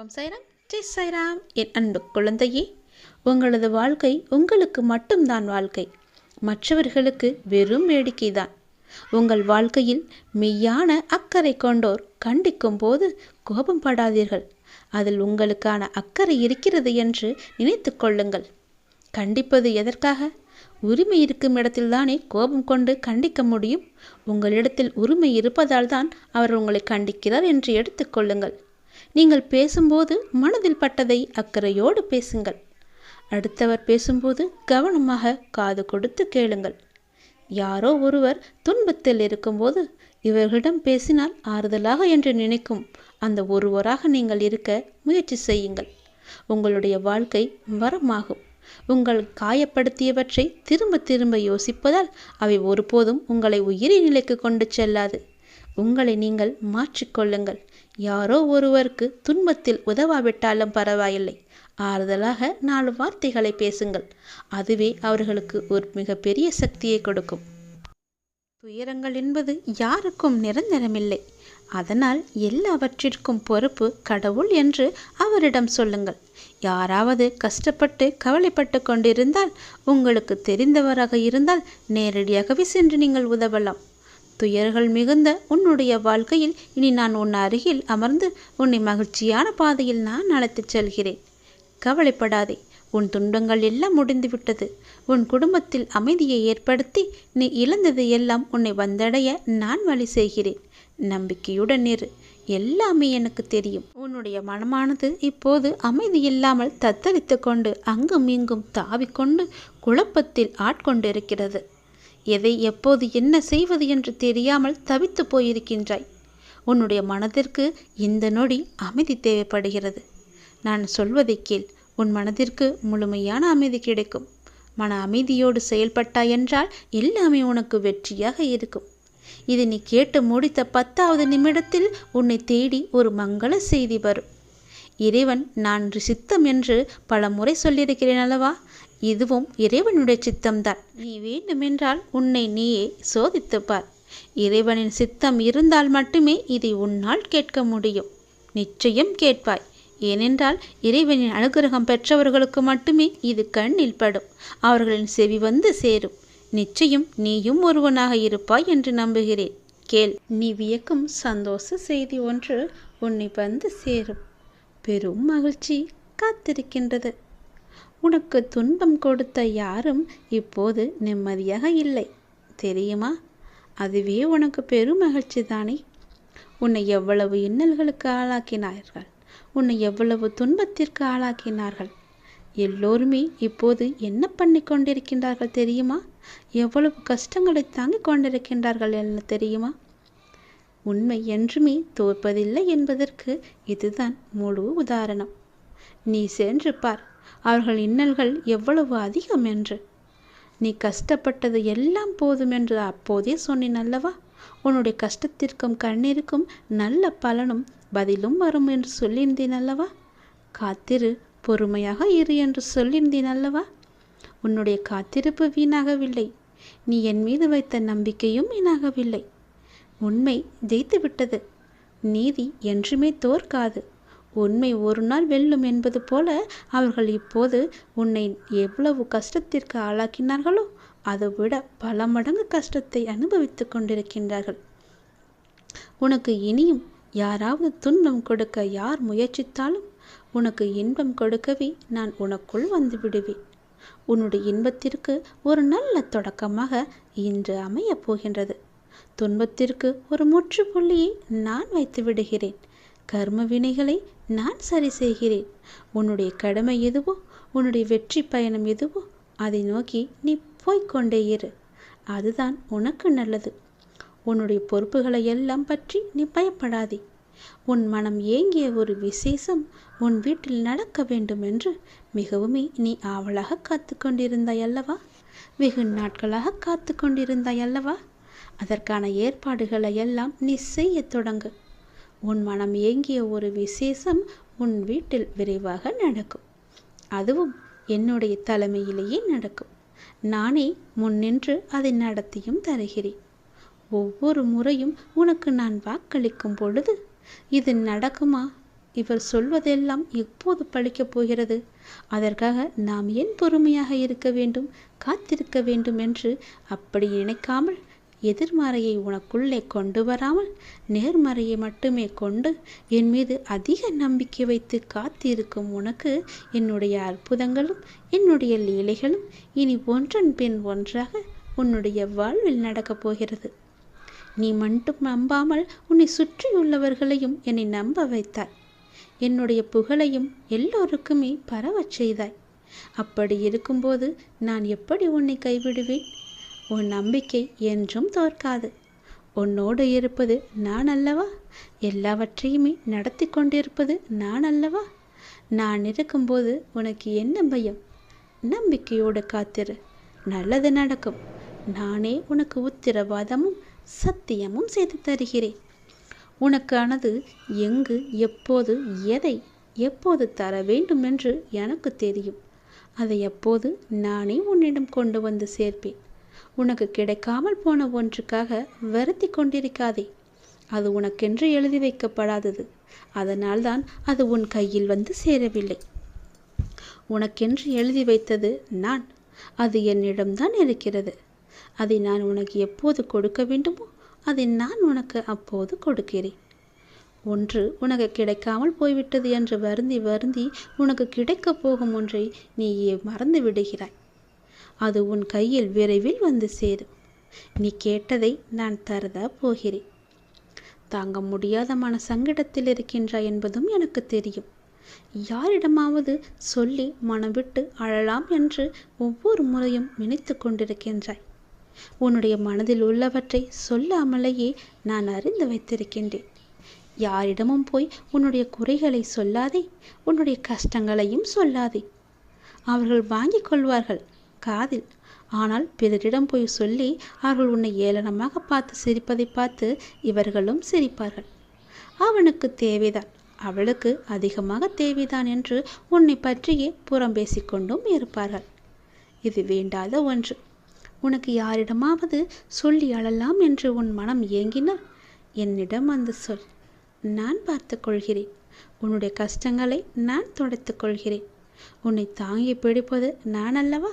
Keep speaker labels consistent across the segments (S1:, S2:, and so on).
S1: ஓம் சைராம். ஜெய் சைராம். என் அன்பு குழந்தையே உங்களது வாழ்க்கை உங்களுக்கு மட்டும்தான் வாழ்க்கை. மற்றவர்களுக்கு வெறும் வேடிக்கைதான். உங்கள் வாழ்க்கையில் மெய்யான அக்கறை கொண்டோர் கண்டிக்கும் போது கோபம் படாதீர்கள். அதில் உங்களுக்கான அக்கறை இருக்கிறது என்று நினைத்து கொள்ளுங்கள். கண்டிப்பது எதற்காக? உரிமை இருக்கும் இடத்தில்தானே கோபம் கொண்டு கண்டிக்க முடியும். உங்களிடத்தில் உரிமை இருப்பதால் தான் அவர் உங்களை கண்டிக்கிறார் என்று எடுத்துக்கொள்ளுங்கள் நீங்கள் பேசும்போது மனதில் பட்டதை அக்கறையோடு பேசுங்கள். அடுத்தவர் பேசும்போது கவனமாக காது கொடுத்து கேளுங்கள். யாரோ ஒருவர் துன்பத்தில் இருக்கும்போது இவர்களிடம் பேசினால் ஆறுதலாக என்று நினைக்கும் அந்த ஒருவராக நீங்கள் இருக்க முயற்சி செய்யுங்கள். உங்களுடைய வாழ்க்கை வரமாகும். உங்கள் காயப்படுத்தியவற்றை திரும்ப திரும்ப யோசிப்பதால் அவை ஒருபோதும் உங்களை உயிரி நிலைக்கு கொண்டு செல்லாது. உங்களை நீங்கள் மாற்றிக்கொள்ளுங்கள். யாரோ ஒருவருக்கு துன்பத்தில் உதவாவிட்டாலும் பரவாயில்லை. ஆறுதலாக நாலு வார்த்தைகளை பேசுங்கள். அதுவே அவர்களுக்கு ஒரு மிகப்பெரிய சக்தியை கொடுக்கும். துயரங்கள் என்பது யாருக்கும் நிரந்தரமில்லை. அதனால் எல்லாவற்றிற்கும் பொறுப்பு கடவுள் என்று அவரிடம் சொல்லுங்கள். யாராவது கஷ்டப்பட்டு கவலைப்பட்டு கொண்டிருந்தால் உங்களுக்கு தெரிந்தவராக இருந்தால் நேரடியாகவே சென்று நீங்கள் உதவலாம். துயர்கள் மிகுந்த உன்னுடைய வாழ்க்கையில் இனி நான் உன் அருகில் அமர்ந்து உன்னை மகிழ்ச்சியான பாதையில் நான் அழைத்துச் செல்கிறேன். கவலைப்படாதே உன் துன்பங்கள் எல்லாம் முடிந்துவிட்டது. உன் குடும்பத்தில் அமைதியை ஏற்படுத்தி நீ இழந்தது எல்லாம் உன்னை வந்தடைய நான் வழி செய்கிறேன். நம்பிக்கையுடன் இரு எல்லாமே எனக்கு தெரியும். உன்னுடைய மனமானது இப்போது அமைதி இல்லாமல் தத்தளித்து கொண்டு அங்கும் இங்கும் தாவிக்கொண்டு குழப்பத்தில் ஆட்கொண்டிருக்கிறது. எதை எப்போது என்ன செய்வது என்று தெரியாமல் தவித்து போயிருக்கின்றாய். உன்னுடைய மனதிற்கு இந்த நொடி அமைதி தேவைப்படுகிறது. நான் சொல்வதை கேள். உன் மனதிற்கு முழுமையான அமைதி கிடைக்கும். மன அமைதியோடு செயல்பட்டாய் என்றால் எல்லாமே உனக்கு வெற்றியாக இருக்கும். இது நீ கேட்டு முடித்த பத்தாவது நிமிடத்தில் உன்னை தேடி ஒரு மங்கள செய்தி வரும். இறைவன் நான் சித்தம் என்று பல முறை சொல்லியிருக்கிறேன் அல்லவா? இதுவும் இறைவனுடைய சித்தம்தான். நீ வேண்டுமென்றால் உன்னை நீயே சோதித்துப்பார். இறைவனின் சித்தம் இருந்தால் மட்டுமே இதை உன்னால் கேட்க முடியும். நிச்சயம் கேட்பாய். ஏனென்றால் இறைவனின் அனுகிரகம் பெற்றவர்களுக்கு மட்டுமே இது கண்ணில் படும். அவர்களின் செவி வந்து சேரும். நிச்சயம் நீயும் ஒருவனாக இருப்பாய் என்று நம்புகிறேன். கேள் நீ வியக்கும் சந்தோஷ செய்தி ஒன்று உன்னை வந்து சேரும். பெரும் மகிழ்ச்சி காத்திருக்கின்றது. உனக்கு துன்பம் கொடுத்த யாரும் இப்போது நிம்மதியாக இல்லை. தெரியுமா? அதுவே உனக்கு பெரும் மகிழ்ச்சி தானே? உன்னை எவ்வளவு இன்னல்களுக்கு ஆளாக்கினார்கள்? உன்னை எவ்வளவு துன்பத்திற்கு ஆளாக்கினார்கள்? எல்லோருமே இப்போது என்ன பண்ணி கொண்டிருக்கின்றார்கள் தெரியுமா? எவ்வளவு கஷ்டங்களை தாங்கிக் கொண்டிருக்கின்றார்கள் என்ன தெரியுமா? உண்மை என்றுமே தோற்பதில்லை என்பதற்கு இதுதான் முழு உதாரணம். நீ சென்று பார். அவர்கள் இன்னல்கள் எவ்வளவு அதிகம் என்று. நீ கஷ்டப்பட்டது எல்லாம் போதும் என்று அப்போதே சொன்னேன் அல்லவா? உன்னுடைய கஷ்டத்திற்கும் கண்ணீருக்கும் நல்ல பலனும் பதிலும் வரும் என்று சொல்லியிருந்தேன் அல்லவா? காத்திரு பொறுமையாக இரு என்று சொல்லியிருந்தேன் அல்லவா? உன்னுடைய காத்திருப்பு வீணாகவில்லை. நீ என் மீது வைத்த நம்பிக்கையும் வீணாகவில்லை. உண்மை ஜெயித்து விட்டது நீதி என்றுமே தோற்காது. உண்மை ஒரு நாள் வெல்லும் என்பது போல அவர்கள் இப்போது உன்னை எவ்வளவு கஷ்டத்திற்கு ஆளாக்கினார்களோ அதைவிட பல மடங்கு கஷ்டத்தை அனுபவித்துக் கொண்டிருக்கின்றார்கள். உனக்கு இனியும் யாராவது துன்பம் கொடுக்க யார் முயற்சித்தாலும் உனக்கு இன்பம் கொடுக்கவே நான் உனக்குள் வந்து விடுவேன். உன்னுடைய இன்பத்திற்கு ஒரு நல்ல தொடக்கமாக இன்று அமையப் போகின்றது. துன்பத்திற்கு ஒரு முற்றுப்புள்ளியை நான் வைத்து விடுகிறேன். கர்ம வினைகளை நான் சரி செய்கிறேன். உன்னுடைய கடமை எதுவோ உன்னுடைய வெற்றி பயணம் எதுவோ அதை நோக்கி நீ போய்கொண்டே இரு. அதுதான் உனக்கு நல்லது. உன்னுடைய பொறுப்புகளை எல்லாம் பற்றி நீ பயப்படாதே. உன் மனம் ஏங்கிய ஒரு விசேஷம் உன் வீட்டில் நடக்க வேண்டும் என்று மிகவுமே நீ ஆவலாக காத்து கொண்டிருந்தாய் அல்லவா? வெகு நாட்களாக காத்து கொண்டிருந்தாய் அல்லவா? அதற்கான ஏற்பாடுகளை எல்லாம் நீ செய்ய தொடங்கு. உன் மனம் ஏங்கிய ஒரு விசேஷம் உன் வீட்டில் விரைவாக நடக்கும். அதுவும் என்னுடைய தலைமையிலேயே நடக்கும். நானே முன்னின்று அதை நடத்தியும் தருகிறேன். ஒவ்வொரு முறையும் உனக்கு நான் வாக்களிக்கும் பொழுது இது நடக்குமா? இவர் சொல்வதெல்லாம் எப்போது பழிக்கப் போகிறது. அதற்காக நாம் ஏன் பொறுமையாக இருக்க வேண்டும் காத்திருக்க வேண்டும் என்று அப்படி நினைக்காமல் எதிர்மறையை உனக்குள்ளே கொண்டு வராமல் நேர்மறையை மட்டுமே கொண்டு என் மீது அதிக நம்பிக்கை வைத்து காத்திருக்கும் உனக்கு என்னுடைய அற்புதங்களும் என்னுடைய லீலைகளும் இனி ஒன்றன் பின் ஒன்றாக உன்னுடைய வாழ்வில் நடக்கப் போகிறது. நீ மட்டும் நம்பாமல் உன்னை சுற்றியுள்ளவர்களையும் என்னை நம்ப வைத்தாய். என்னுடைய புகழையும் எல்லோருக்குமே பரவச் செய்தாய். அப்படி இருக்கும்போது நான் எப்படி உன்னை கைவிடுவேன்? உன் நம்பிக்கை என்றும் தோற்காது. உன்னோடு இருப்பது நான் அல்லவா? எல்லாவற்றையுமே நடத்தி கொண்டிருப்பது நான் அல்லவா? நான் இருக்கும்போது உனக்கு என்ன பயம்? நம்பிக்கையோடு காத்திரு. நல்லது நடக்கும். நானே உனக்கு உத்திரவாதமும் சத்தியமும் செய்து தருகிறேன். உனக்கானது எங்கு எப்போது எதை எப்போது தர வேண்டும் என்று எனக்கு தெரியும். அதை எப்போது நானே உன்னிடம் கொண்டு வந்து சேர்ப்பேன். உனக்கு கிடைக்காமல் போன ஒன்றுக்காக வருத்தி கொண்டிருக்காதே. அது உனக்கென்று எழுதி வைக்கப்படாதது. அதனால்தான் அது உன் கையில் வந்து சேரவில்லை. உனக்கென்று எழுதி வைத்தது நான். அது என்னிடம்தான் இருக்கிறது. அதை நான் உனக்கு எப்போது கொடுக்க வேண்டுமோ அதை நான் உனக்கு அப்போது கொடுக்கிறேன். ஒன்று உனக்கு கிடைக்காமல் போய்விட்டது என்று வருந்தி வருந்தி உனக்கு கிடைக்கப் போகும் ஒன்றை நீ மறந்து விடுகிறாய். அது உன் கையில் விரைவில் வந்து சேரும். நீ கேட்டதை நான் தரதா போகிறேன். தாங்க முடியாத மன சங்கடத்தில் இருக்கின்றாய் என்பதும் எனக்கு தெரியும். யாரிடமாவது சொல்லி மனம் விட்டு அழலாம் என்று ஒவ்வொரு முறையும் நினைத்து கொண்டிருக்கின்றாய். உன்னுடைய மனதில் உள்ளவற்றை சொல்லாமலேயே நான் அறிந்து வைத்திருக்கின்றேன். யாரிடமும் போய் உன்னுடைய குறைகளை சொல்லாதே உன்னுடைய கஷ்டங்களையும் சொல்லாதே. அவர்கள் வாங்கிக் கொள்வார்கள் காதில் ஆனால் பிறரிடம் போய் சொல்லி அவர்கள் உன்னை ஏளனமாக பார்த்து சிரிப்பதை பார்த்து இவர்களும் சிரிப்பார்கள். அவனுக்கு தேவைதான். அவளுக்கு அதிகமாக தேவைதான் என்று உன்னை பற்றியே புறம் பேசிக்கொண்டும் இருப்பார்கள். இது வேண்டாத ஒன்று. உனக்கு யாரிடமாவது சொல்லி அழலாம் என்று உன் மனம் ஏங்கினால் என்னிடம் வந்து சொல். நான் பார்த்து கொள்கிறேன். உன்னுடைய கஷ்டங்களை நான் துடைத்துக் கொள்கிறேன். உன்னை தாங்கி பிடிப்பது நான் அல்லவா?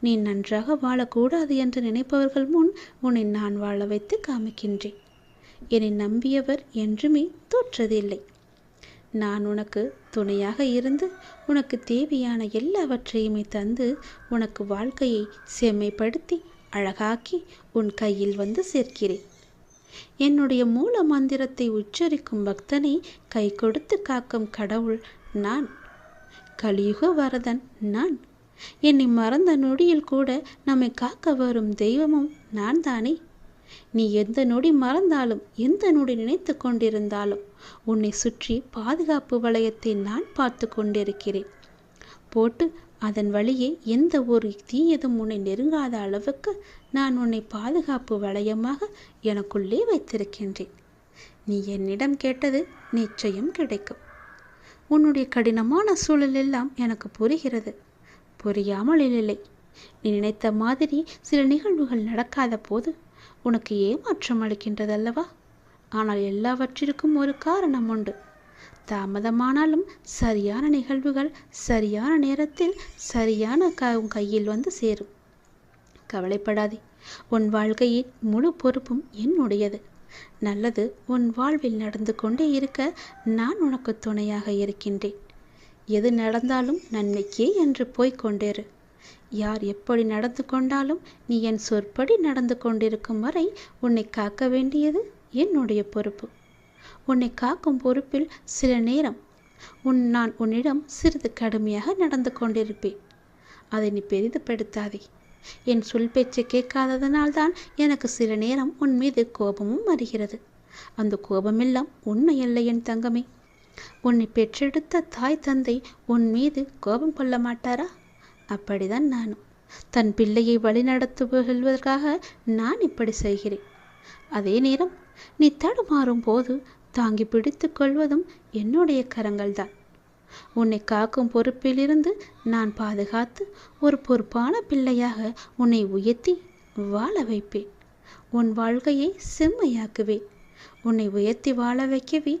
S1: நீ நன்றாக வாழக்கூடாது என்று நினைப்பவர்கள் முன் உன்னை நான் வாழ வைத்து காமிக்கின்றேன். என்னை நம்பியவர் என்றுமே தோற்றதில்லை. நான் உனக்கு துணையாக இருந்து உனக்கு தேவையான எல்லாவற்றையுமே தந்து உனக்கு வாழ்க்கையை செம்மைப்படுத்தி அழகாக்கி உன் கையில் வந்து சேர்க்கிறேன். என்னுடைய மூல மந்திரத்தை உச்சரிக்கும் பக்தனை கை கொடுத்து காக்கும் கடவுள் நான். கலியுக வரதன் நான். என்னை மறந்த நொடியில் கூட நம்மை காக்க வரும் தெய்வமும் நான் தானே? நீ எந்த நொடி மறந்தாலும் எந்த நொடி நினைத்து கொண்டிருந்தாலும் உன்னை சுற்றி பாதுகாப்பு வளையத்தை நான் பார்த்து கொண்டிருக்கிறேன். போட்டு அதன் வழியே எந்த ஒரு தீயதும் உன்னை நெருங்காத அளவுக்கு நான் உன்னை பாதுகாப்பு வளையமாக எனக்குள்ளே வைத்திருக்கின்றேன். நீ என்னிடம் கேட்டது நிச்சயம் கிடைக்கும். உன்னுடைய கடினமான சூழல் எல்லாம் எனக்கு புரிகிறது. புரியாமல் இல்லை நீ நினைத்த மாதிரி சில நிகழ்வுகள் நடக்காத போது உனக்கு ஏமாற்றம் அளிக்கின்றதல்லவா? ஆனால் எல்லாவற்றிற்கும் ஒரு காரணம் உண்டு. தாமதமானாலும் சரியான நிகழ்வுகள் சரியான நேரத்தில் சரியான க உன் கையில் வந்து சேரும். கவலைப்படாதே. உன் வாழ்க்கையின் முழு பொறுப்பும் என்னுடையது. நல்லது உன் வாழ்வில் நடந்து கொண்டே இருக்க நான் உனக்கு துணையாக இருக்கின்றேன். எது நடந்தாலும் நன்மைக்கே என்று போய்க் கொண்டேரு யார் எப்படி நடந்து கொண்டாலும் நீ என் சொற்படி நடந்து கொண்டிருக்கும் வரை உன்னை காக்க வேண்டியது என்னுடைய பொறுப்பு. உன்னை காக்கும் பொறுப்பில் சில நேரம் உன் நான் உன்னிடம் சிறிது கடுமையாக நடந்து கொண்டிருப்பேன். அதை நீ பெரிதுபடுத்தாதே. என் சொல் பேச்சு கேட்காததனால்தான் எனக்கு சில நேரம் உன் மீது கோபமும் வருகிறது. அந்த கோபமெல்லாம் உண்மையல்ல என் தங்கமே. உன்னை பெற்றெடுத்த தாய் தந்தை உன் மீது கோபம் கொள்ள மாட்டாரா? அப்படிதான் நானும். தன் பிள்ளையை வழிநடத்துவதற்காக நான் இப்படி செய்கிறேன். அதே நேரம் நீ தடுமாறும் போது தாங்கி பிடித்து கொள்வதும் என்னுடைய கரங்கள்தான். உன்னை காக்கும் பொறுப்பிலிருந்து நான் பாதுகாத்து ஒரு பொறுப்பான பிள்ளையாக உன்னை உயர்த்தி வாழ வைப்பேன். உன் வாழ்க்கையை செம்மையாக்குவேன். உன்னை உயர்த்தி வாழ வைக்கவே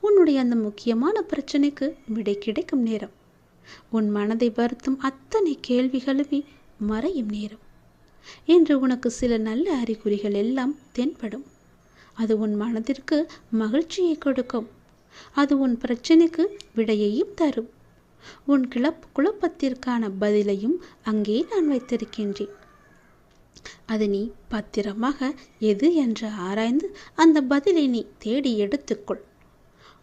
S1: உன்னுடைய அந்த முக்கியமான பிரச்சனைக்கு விடை கிடைக்கும் நேரம். உன் மனதை வருத்தும் அத்தனை கேள்விகளுமே மறையும் நேரம். என்று உனக்கு சில நல்ல அறிகுறிகள் எல்லாம் தென்படும். அது உன் மனதிற்கு மகிழ்ச்சியை கொடுக்கும். அது உன் பிரச்சனைக்கு விடையையும் தரும். உன் கிளப் குழப்பத்திற்கான பதிலையும் அங்கே நான் வைத்திருக்கின்றேன். அது நீ பத்திரமாக எது என்று ஆராய்ந்து அந்த பதிலை நீ தேடி எடுத்துக்கொள்.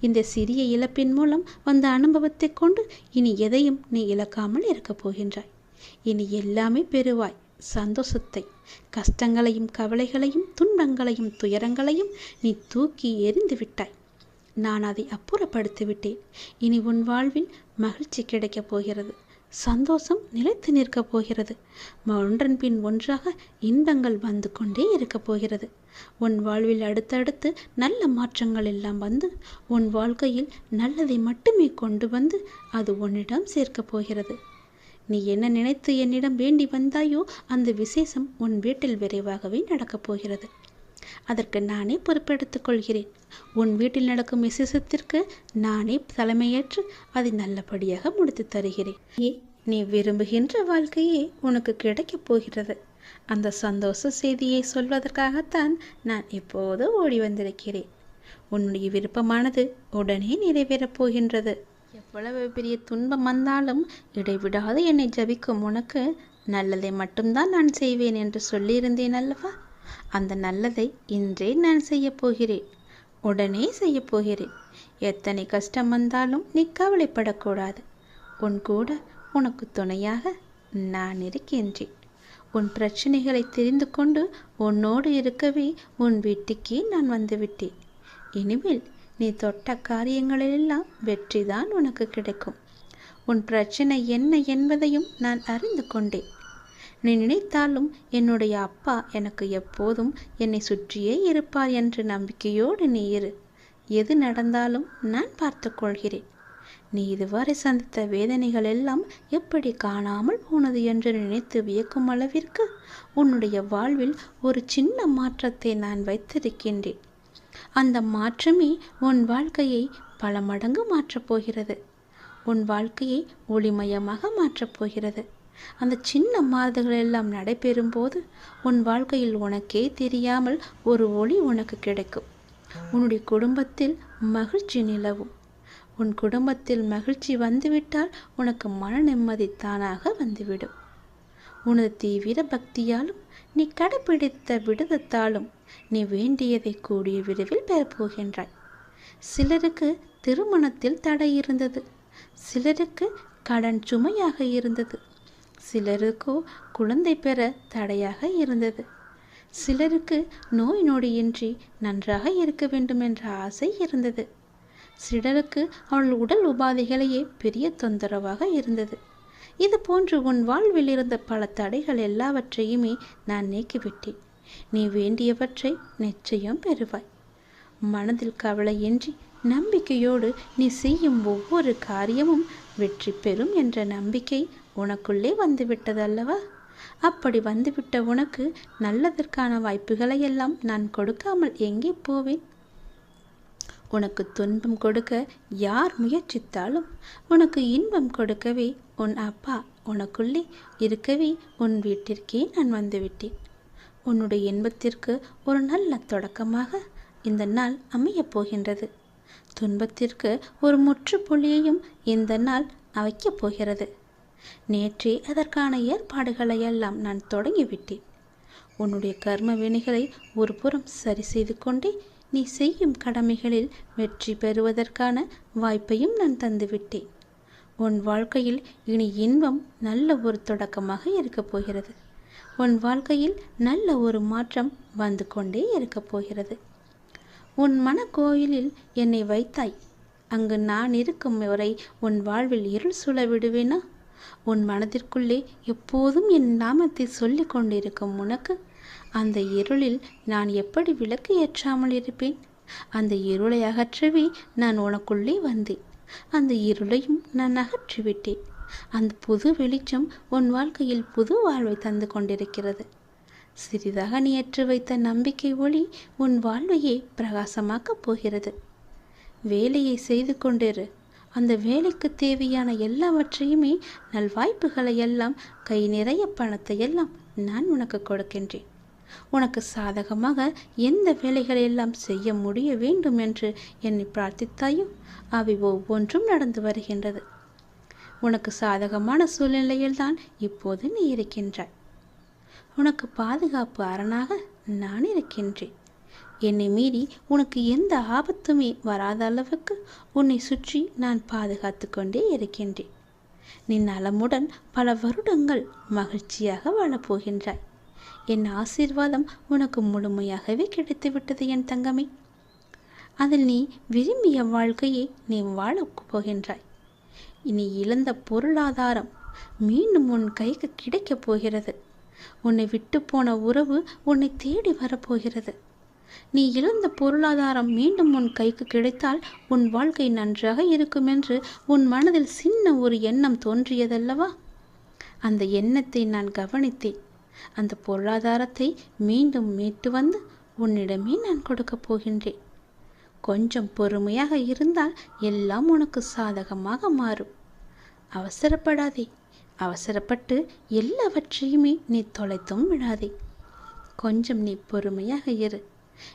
S1: இந்த சிறிய இழப்பின் மூலம் வந்த அனுபவத்தை கொண்டு இனி எதையும் நீ இழக்காமல் இருக்கப் போகின்றாய். இனி எல்லாமே பெறுவாய். சந்தோஷத்தை கஷ்டங்களையும் கவலைகளையும் துன்பங்களையும் துயரங்களையும் நீ தூக்கி எறிந்து விட்டாய். நான் அதை அப்புறப்படுத்தி விட்டேன் இனி உன் வாழ்வில் மகிழ்ச்சி கிடைக்கப் போகிறது. சந்தோஷம் நிலைத்து நிற்கப் போகிறது. ஒன்றன் பின் ஒன்றாக இன்பங்கள் வந்து கொண்டே இருக்கப் போகிறது. உன் வாழ்வில் அடுத்தடுத்து நல்ல மாற்றங்கள் எல்லாம் வந்து உன் வாழ்க்கையில் நல்லதை மட்டுமே கொண்டு வந்து அது உன்னிடம் சேர்க்கப் போகிறது. நீ என்ன நினைத்து என்னிடம் வேண்டி வந்தாயோ அந்த விசேஷம் உன் வீட்டில் விரைவாகவே நடக்கப் போகிறது. அதற்கு நானே பொறுப்பெடுத்துக் கொள்கிறேன். உன் வீட்டில் நடக்கும் விசேஷத்திற்கு நானே தலைமையேற்று அதை நல்லபடியாக முடித்து தருகிறேன். நீ விரும்புகின்ற வாழ்க்கையே உனக்கு கிடைக்கப் போகிறது. அந்த சந்தோஷ செய்தியை சொல்வதற்காகத்தான் நான் இப்போது ஓடி வந்திருக்கிறேன். உன்னுடைய விருப்பமானது உடனே நிறைவேறப் போகின்றது. எவ்வளவு பெரிய துன்பம் வந்தாலும் இடைவிடாது என்னை ஜபிக்கும் உனக்கு. நல்லதை மட்டும்தான் நான் செய்வேன் என்று சொல்லியிருந்தேன் அல்லவா? அந்த நல்லதை இன்றே நான் செய்யப் போகிறேன். உடனே செய்யப் போகிறேன். எத்தனை கஷ்டம் வந்தாலும் நீ கவலைப்படக்கூடாது. உன் கூட உனக்கு துணையாக நான் இருக்கின்றேன். உன் பிரச்சனைகளை தெரிந்து கொண்டு உன்னோடு இருக்கவே உன் வீட்டுக்கே நான் வந்துவிட்டேன். இனிமேல் நீ தொட்ட காரியங்களிலெல்லாம் வெற்றிதான் உனக்கு கிடைக்கும். உன் பிரச்சனை என்ன என்பதையும் நான் அறிந்து கொண்டேன். நீ நினைத்தாலும் என்னுடைய அப்பா எனக்கு எப்போதும் என்னை சுற்றியே இருப்பார் என்ற நம்பிக்கையோடு நீ இரு. எது நடந்தாலும் நான் பார்த்துக்கொள்கிறேன் நீ இதுவரை சந்தித்த வேதனைகள் எல்லாம் எப்படி காணாமல் போனது என்று நினைத்து வியக்கும் அளவிற்கு உன்னுடைய வாழ்வில் ஒரு சின்ன மாற்றத்தை நான் வைத்திருக்கின்றேன். அந்த மாற்றமே உன் வாழ்க்கையை பல மடங்கு மாற்றப் போகிறது. உன் வாழ்க்கையை ஒளிமயமாக மாற்றப் போகிறது. அந்த சின்ன மாறுதல்கள் எல்லாம் நடைபெறும் போது உன் வாழ்க்கையில் உனக்கே தெரியாமல் ஒரு ஒளி உனக்கு கிடைக்கும். உன்னுடைய குடும்பத்தில் மகிழ்ச்சி நிலவும். உன் குடும்பத்தில் மகிழ்ச்சி வந்துவிட்டால் உனக்கு மன நிம்மதி தானாக வந்துவிடும். உனது தீவிர பக்தியாலும் நீ கடைபிடித்த விடுதத்தாலும் நீ வேண்டியதை கூடிய விரைவில் பெறப்போகின்றாய். சிலருக்கு திருமணத்தில் தடை இருந்தது. சிலருக்கு கடன் சுமையாக இருந்தது. சிலருக்கோ குழந்தை பெற தடையாக இருந்தது. சிலருக்கு நோய் நொடியின்றி நன்றாக இருக்க வேண்டும் என்ற ஆசை இருந்தது. சிலருக்கு அவள் உடல் உபாதைகளையே பெரிய தொந்தரவாக இருந்தது. இது போன்று உன் வாழ்வில் இருந்த பல தடைகள் எல்லாவற்றையுமே நான் நீக்கிவிட்டேன். நீ வேண்டியவற்றை நிச்சயம் பெறுவாய். மனதில் கவலையின்றி நம்பிக்கையோடு நீ செய்யும் ஒவ்வொரு காரியமும் வெற்றி பெறும் என்ற நம்பிக்கை உனக்குள்ளே வந்துவிட்டதல்லவா? அப்படி வந்துவிட்ட உனக்கு நல்லதற்கான வாய்ப்புகளை எல்லாம் நான் கொடுக்காமல் எங்கே போவேன்? உனக்கு துன்பம் கொடுக்க யார் முயற்சித்தாலும் உனக்கு இன்பம் கொடுக்கவே உன் அப்பா உனக்குள்ளே இருக்கவே உன் வீட்டிற்கே நான் வந்துவிட்டேன். உன்னுடைய இன்பத்திற்கு ஒரு நல்ல தொடக்கமாக இந்த நாள் அமையப் போகின்றது. துன்பத்திற்கு ஒரு முற்றுப்புள்ளியையும் இந்த நாள் வைக்கப் போகிறது. நேற்றே அதற்கான ஏற்பாடுகளை எல்லாம் நான் தொடங்கிவிட்டேன். உன்னுடைய கர்ம வினைகளை ஒரு புறம் சரி செய்து கொண்டே நீ செய்யும் கடமைகளில் வெற்றி பெறுவதற்கான வாய்ப்பையும் நான் தந்துவிட்டேன். உன் வாழ்க்கையில் இனி இன்பம் நல்ல ஒரு தொடக்கமாக இருக்கப் போகிறது. உன் வாழ்க்கையில் நல்ல ஒரு மாற்றம் வந்து கொண்டே இருக்கப் போகிறது. உன் மனக்கோயிலில் என்னை வைத்தாய். அங்கு நான் இருக்கும் வரை உன் வாழ்வில் இருள் சுழ விடுவேனா? உன் மனதிற்குள்ளே எப்போதும் என் நாமத்தை சொல்லிக் கொண்டிருக்கும் உனக்கு அந்த இருளில் நான் எப்படி விளக்கு ஏற்றாமல் இருப்பேன்? அந்த இருளை அகற்றவே நான் உனக்குள்ளே வந்தேன். அந்த இருளையும் நான் அகற்றிவிட்டேன். அந்த புது வெளிச்சம் உன் வாழ்க்கையில் புது வாழ்வை தந்து கொண்டிருக்கிறது. சிறிதாக நீ ஏற்று வைத்த நம்பிக்கை ஒளி உன் வாழ்வையே பிரகாசமாக்கப் போகிறது. வேலையை செய்து கொண்டிரு. அந்த வேலைக்கு தேவையான எல்லாவற்றையுமே நல்வாய்ப்புகளை எல்லாம் கை நிறைய பணத்தை எல்லாம் நான் உனக்கு கொடுக்கின்றேன். உனக்கு சாதகமாக எந்த வேலைகளை எல்லாம் செய்ய முடிய வேண்டும் என்று என்னை பிரார்த்தித்தாயோ அவை ஒவ்வொன்றும் நடந்து வருகின்றது. உனக்கு சாதகமான சூழ்நிலையில்தான் இப்போது நீ இருக்கின்றாய். உனக்கு பாதுகாப்பு அரணாக நான் இருக்கின்றேன். என்னை மீறி உனக்கு எந்த ஆபத்துமே வராத அளவுக்கு உன்னை சுற்றி நான் பாதுகாத்து கொண்டே இருக்கின்றேன். நீ நலமுடன் பல வருடங்கள் மகிழ்ச்சியாக வாழப்போகின்றாய் என் ஆசீர்வாதம் உனக்கு முழுமையாகவே கிடைத்துவிட்டது என் தங்கமே. அதில் நீ விரும்பிய வாழ்க்கையை நீ வாழப் போகின்றாய். நீ இழந்த பொருளாதாரம் மீண்டும் உன் கைக்கு கிடைக்கப் போகிறது. உன்னை விட்டு போன உறவு உன்னை தேடி வரப்போகிறது நீ இழந்த பொருளாதாரம் மீண்டும் உன் கைக்கு கிடைத்தால் உன் வாழ்க்கை நன்றாக இருக்கும் என்று உன் மனதில் சின்ன ஒரு எண்ணம் தோன்றியதல்லவா? அந்த எண்ணத்தை நான் கவனித்தேன். அந்த பொருளாதாரத்தை மீண்டும் மீட்டு வந்து உன்னிடமே நான் கொடுக்கப் போகின்றேன். கொஞ்சம் பொறுமையாக இருந்தால் எல்லாம் உனக்கு சாதகமாக மாறும். அவசரப்படாதே. அவசரப்பட்டு எல்லாவற்றையுமே நீ தொலைத்தும் விடாதே. கொஞ்சம் நீ பொறுமையாக இரு.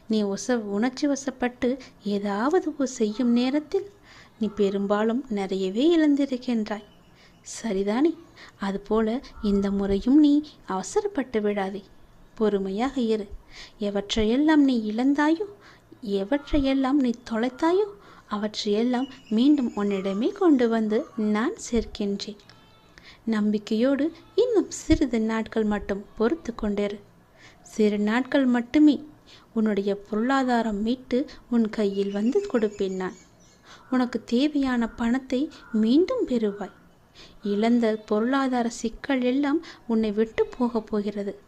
S1: நீ உச உணர்ச்சி வசப்பட்டு ஏதாவது செய்யும் நேரத்தில் நீ பெரும்பாலும் நிறையவே இழந்திருக்கின்றாய் சரிதானே? அதுபோல இந்த முறையும் நீ அவசரப்பட்டு விடாதே. பொறுமையாக இரு. எவற்றையெல்லாம் நீ இழந்தாயோ எவற்றையெல்லாம் நீ தொலைத்தாயோ அவற்றையெல்லாம் மீண்டும் உன்னிடமே கொண்டு வந்து நான் சேர்க்கின்றேன். நம்பிக்கையோடு இன்னும் சிறிது நாட்கள் மட்டும் பொறுத்து கொண்டிரு. சிறு நாட்கள் மட்டுமே உன்னுடைய பொருளாதாரம் மீட்டு உன் கையில் வந்து கொடுப்பேன் நான். உனக்கு தேவையான பணத்தை மீண்டும் பெறுவாய். இழந்த பொருளாதார சிக்கல் எல்லாம் உன்னை விட்டு போகப் போகிறது.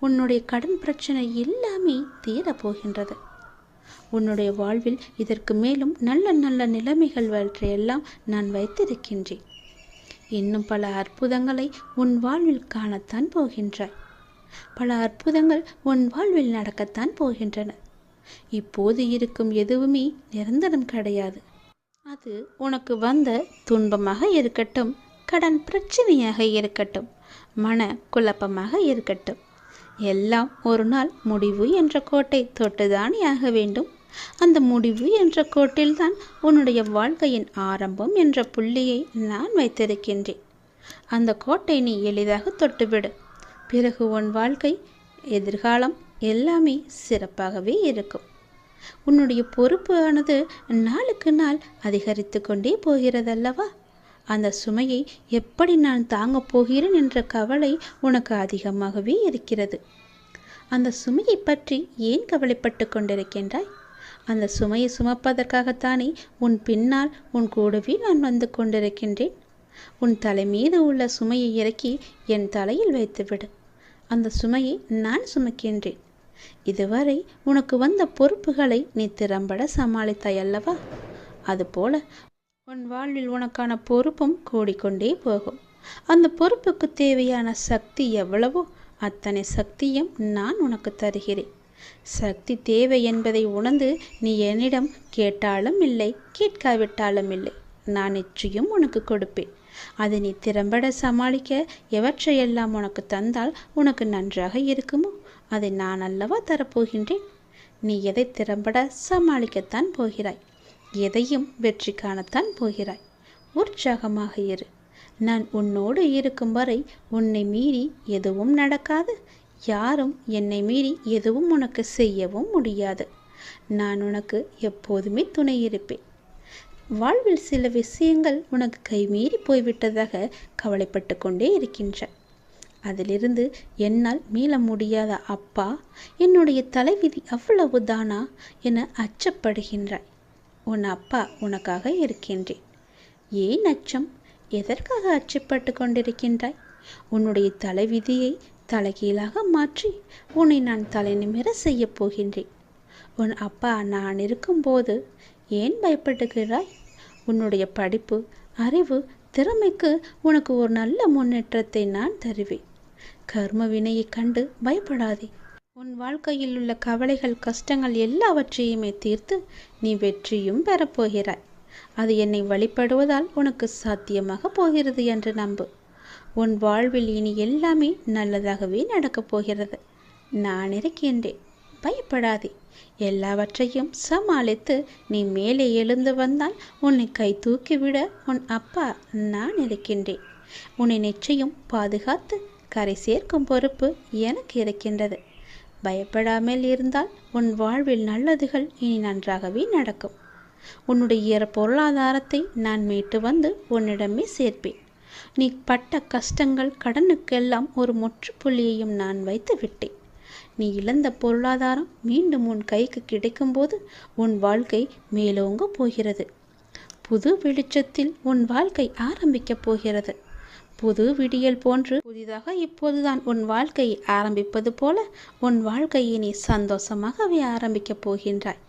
S1: உன்னுடைய கடன் பிரச்சனை எல்லாமே தீரப் போகின்றது. உன்னுடைய வாழ்வில் இதற்கு மேலும் நல்ல நல்ல நிலைமைகள் வற்றையெல்லாம் நான் வைத்திருக்கின்றேன். இன்னும் பல அற்புதங்களை உன் வாழ்வில் காணத்தான் போகின்றாய். பல அற்புதங்கள் உன் வாழ்வில் நடக்கத்தான் போகின்றன. இப்போது இருக்கும் எதுவுமே நிரந்தரம் கிடையாது. அது உனக்கு வந்த துன்பமாக இருக்கட்டும். கடன் பிரச்சனையாக இருக்கட்டும் மன குழப்பமாக இருக்கட்டும். எல்லாம் ஒரு நாள் முடிவு என்ற கோட்டை தொட்டுதானே ஆக வேண்டும். அந்த முடிவு என்ற கோட்டில்தான் உன்னுடைய வாழ்க்கையின் ஆரம்பம் என்ற புள்ளியை நான் வைத்திருக்கின்றேன். அந்த கோட்டை நீ எளிதாக தொட்டுவிடு. பிறகு உன் வாழ்க்கை எதிர்காலம் எல்லாமே சிறப்பாகவே இருக்கும். உன்னுடைய பொறுப்பானது நாளுக்கு நாள் அதிகரித்து கொண்டே போகிறதல்லவா? அந்த சுமையை எப்படி நான் தாங்கப் போகிறேன் என்ற கவலை உனக்கு அதிகமாகவே இருக்கிறது. அந்த சுமையை பற்றி ஏன் கவலைப்பட்டு கொண்டிருக்கின்றாய்? அந்த சுமையை சுமப்பதற்காகத்தானே உன் பின்னால் உன் கூடவே நான் வந்து கொண்டிருக்கின்றேன். உன் தலை மீது உள்ள சுமையை இறக்கி என் தலையில் வைத்துவிடு. அந்த சுமையை நான் சுமக்கின்றேன். இதுவரை உனக்கு வந்த பொறுப்புகளை நீ திறம்பட சமாளித்தாய் அல்லவா? அதுபோல உன் வாழ்வில் உனக்கான பொறுப்பும் கூடிக்கொண்டே போகும். அந்த பொறுப்புக்கு தேவையான சக்தி எவ்வளவோ அத்தனை சக்தியும் நான் உனக்கு தருகிறேன். சக்தி தேவை என்பதை உணர்ந்து நீ என்னிடம் கேட்டாலும் இல்லை கேட்காவிட்டாலும் இல்லை. நான் நிச்சயம் உனக்கு கொடுப்பேன். அதை நீ திறம்பட சமாளிக்க எவற்றையெல்லாம் உனக்கு தந்தால் உனக்கு நன்றாக இருக்குமோ அதை நான் அல்லவா தரப்போகின்றேன்? நீ எதை திறம்பட சமாளிக்கத்தான் போகிறாய். எதையும் வெற்றி காணத்தான் போகிறாய். உற்சாகமாக இரு. நான் உன்னோடு இருக்கும் வரை உன்னை மீறி எதுவும் நடக்காது. யாரும் என்னை மீறி எதுவும் உனக்கு செய்யவும் முடியாது. நான் உனக்கு எப்போதுமே துணை இருப்பேன். வாழ்வில் சில விஷயங்கள் உனக்கு கைமீறி போய்விட்டதாக கவலைப்பட்டு கொண்டே இருக்கின்ற அதிலிருந்து என்னால் மீள முடியாத அப்பா என்னுடைய தலைவிதி அவ்வளவு தானா என அச்சப்படுகின்றாய். உன் அப்பா உனக்காக இருக்கின்றேன். ஏன் அச்சம்? எதற்காக அச்சப்பட்டு கொண்டிருக்கின்றாய்? உன்னுடைய தலைவிதியை தலைகீழாக மாற்றி உன்னை நான் தலை நிமிர செய்யப் போகின்றேன். உன் அப்பா நான் இருக்கும்போது ஏன் பயப்படுகிறாய்? உன்னுடைய படிப்பு அறிவு திறமைக்கு உனக்கு ஒரு நல்ல முன்னேற்றத்தை நான் தருவேன். கர்ம வினையை கண்டு பயப்படாதே. உன் வாழ்க்கையில் உள்ள கவலைகள் கஷ்டங்கள் எல்லாவற்றையுமே தீர்த்து நீ வெற்றியும் பெறப்போகிறாய் அது என்னை வழிபடுவதால் உனக்கு சாத்தியமாக போகிறது என்று நம்பு. உன் வாழ்வில் இனி எல்லாமே நல்லதாகவே நடக்கப் போகிறது. நான் இருக்கின்றேன். பயப்படாதே. எல்லாவற்றையும் சமாளித்து நீ மேலே எழுந்து வந்தால் உன்னை கை தூக்கிவிட உன் அப்பா நான் இருக்கின்றேன். உன்னை நிச்சயம் பாதுகாத்து கரை சேர்க்கும் பொறுப்பு எனக்கு இருக்கின்றது. பயப்படாமல் இருந்தால் உன் வாழ்வில் நல்லதுகள் இனி நன்றாகவே நடக்கும். உன்னுடைய பொருளாதாரத்தை நான் மீட்டு வந்து உன்னிடமே சேர்ப்பேன். நீ பட்ட கஷ்டங்கள் கடனுக்கெல்லாம் ஒரு முற்றுப்புள்ளியையும் நான் வைத்து விட்டேன். நீ இழந்த பொருளாதாரம் மீண்டும் உன் கைக்கு கிடைக்கும்போது உன் வாழ்க்கை மேலோங்க போகிறது. புது வெளிச்சத்தில் உன் வாழ்க்கை ஆரம்பிக்கப் போகிறது. புது விடியல் போன்று புதிதாக இப்போதுதான் உன் வாழ்க்கையை ஆரம்பிப்பது போல உன் வாழ்க்கையை நீ சந்தோஷமாகவே ஆரம்பிக்கப் போகின்றாய்.